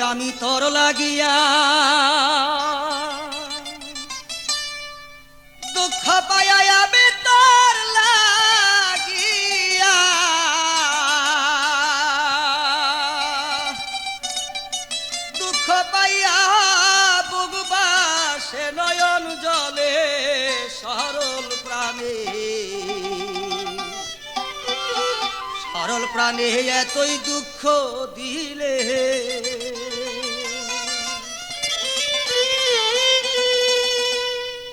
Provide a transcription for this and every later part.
আমি তোর লাগিয়া প্রাণে এতই দুঃখ দিলে।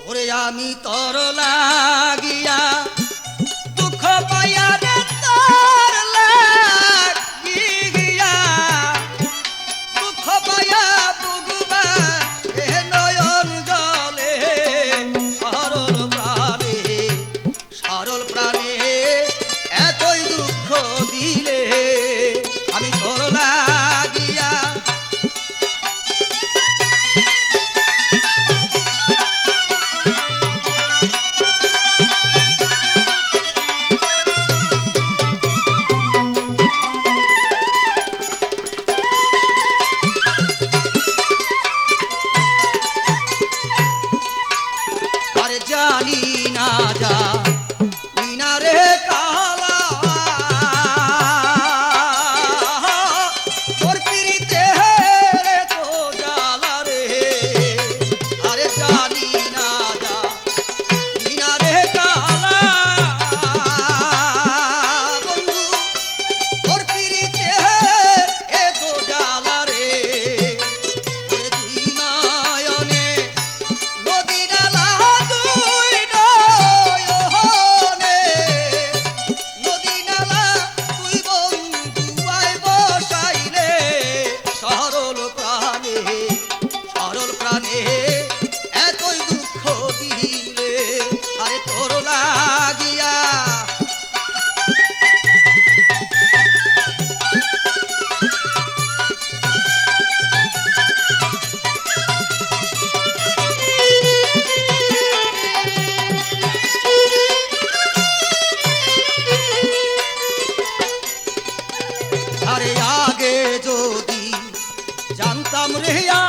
ওরে আমি Tarla I need a ya. কামরিয়া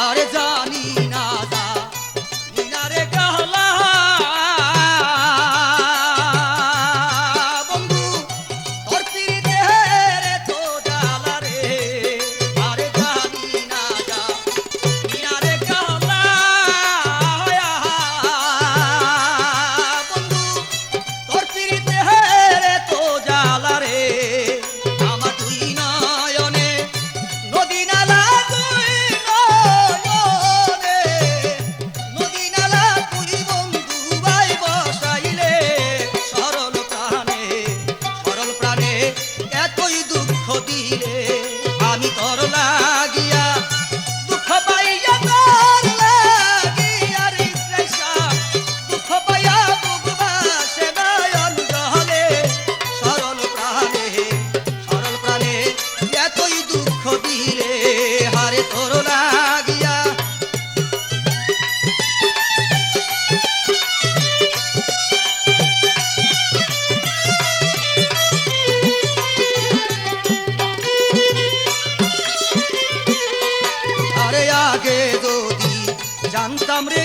আর জানি জানতাম রে